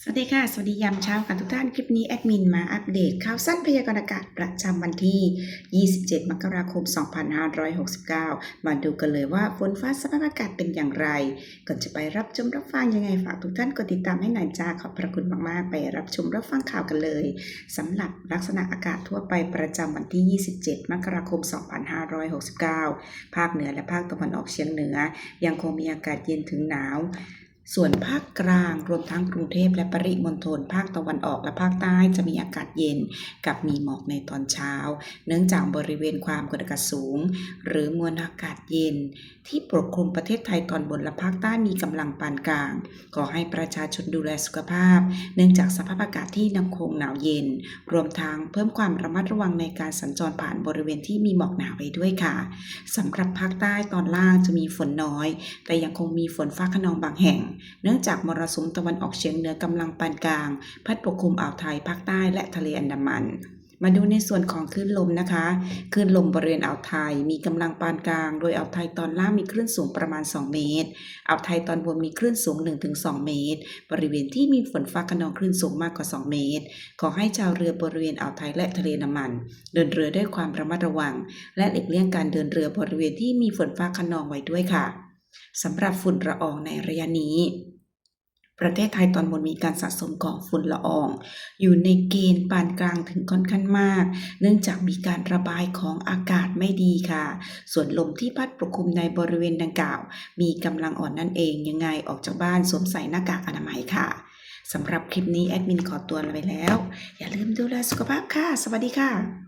สวัสดีค่ะ สวัสดียามเช้ากันทุกท่าน คลิปนี้แอดมินมาอัปเดตข่าวสั้นพยากรณ์อากาศประจำวันที่ 27 มกราคม 2569 มาดูกันเลยว่าฝนฟ้าสภาพอากาศเป็นอย่างไร ก่อนจะไปรับชมรับฟังยังไงฝากทุกท่านกดติดตามให้หน่อยจ้าขอบพระคุณมากๆ ไปรับชมรับฟังข่าวกันเลยสำหรับลักษณะอากาศทั่วไปประจำวันที่ 27 มกราคม 2569 ภาคเหนือและภาคตะวันออกเฉียงเหนือ ยังคงมีอากาศเย็นถึงหนาว ส่วนภาคกลางรวมทั้งกรุงเทพและปริมณฑลภาคตะวันออกและภาคใต้จะมีอากาศเย็นกับมีหมอกในตอนเช้า เนื่องจากบริเวณความกดอากาศสูง หรือมวลอากาศเย็น ที่ปกคลุมประเทศไทยตอนบนและภาคใต้มีกำลังปานกลาง ขอให้ประชาชนดูแลสุขภาพ เนื่องจากสภาพอากาศที่ยังคงหนาวเย็น รวมทั้งเพิ่มความระมัดระวังในการสัญจรผ่านบริเวณที่มีหมอกหนาไว้ด้วยค่ะสำหรับภาคใต้ตอนล่างจะมีฝนน้อย แต่ยังคงมีฝนฟ้าขนองบางแห่งเนื่องจากมรสุมตะวันออกเฉียงเหนือกำลังปานกลาง พัดปกคลุมอ่าวไทยภาคใต้และทะเลอันดามันมาดูในส่วนของคลื่นลมนะคะ คลื่นลมบริเวณอ่าวไทยมีกำลังปานกลาง โดยอ่าวไทยตอนล่างมีคลื่นสูงประมาณ 2 เมตร อ่าวไทยตอนบนมีคลื่นสูง 1-2 เมตร บริเวณที่มีฝนฟ้าขนองคลื่นสูงมากกว่า 2 เมตร ขอให้ชาวเรือบริเวณอ่าวไทยและทะเลน้ำมัน เดินเรือด้วยความระมัดระวัง และหลีกเลี่ยงการเดินเรือบริเวณที่มีฝนฟ้าขนองไว้ด้วยค่ะ สำหรับฝุ่นละอองในระยะนี้ ประเทศไทยตอนบนมีการสะสมของฝุ่นละออง อยู่ในเกณฑ์ปานกลางถึงค่อนข้างมาก เนื่องจากมีการระบายของอากาศไม่ดีค่ะ ส่วนลมที่พัดปกคลุมในบริเวณดังกล่าว มีกำลังอ่อนนั่นเองยังไงออกจากบ้านสวมใส่หน้ากากอนามัยค่ะสำหรับคลิปนี้แอดมินขอตัวลาไปแล้ว อย่าลืมดูแลสุขภาพค่ะ สวัสดีค่ะ